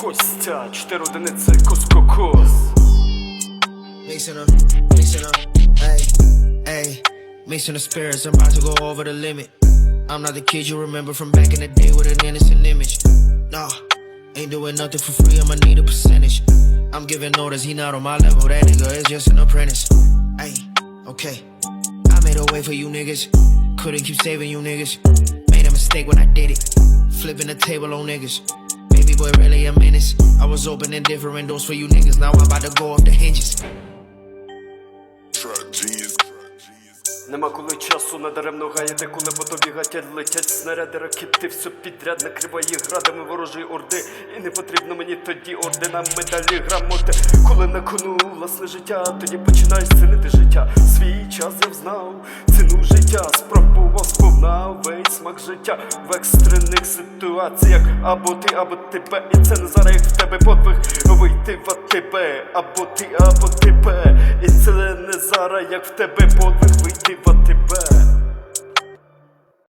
Костя, 4 одиниці Коскокос. Mixing them, mixing them, hey, hey, mixing the spirits. I'm about to go over the limit. I'm not the kid you remember from back in the day with an innocent image. Nah, ain't doing nothing for free. I'ma need a percentage. I'm giving orders, he not on my level. That nigga is just an apprentice. Hey, okay. I made a way for you niggas. Couldn't keep saving you niggas. Made a mistake when I did it. Flipping the table on niggas. Boy, really a menace. I was opening different doors for you niggas. Now I'm about to go off the hinges. Нема коли часу надаремно гаяти, коли по тобі гатять, летять снаряди, ракети, все підряд накриває градами ворожої орди. І не потрібно мені тоді ордена, медалі, грамоти. Коли на кону власне життя, тоді починаєш цінити життя. Свій час я взнав, ціну життя, спробував життя в екстрених ситуаціях. Або ти, або тебе, і це не зараз як в тебе подвиг. Вийти в АТБ, або ти, або тебе. І це не зараз як в тебе подвиг, вийти в АТБ.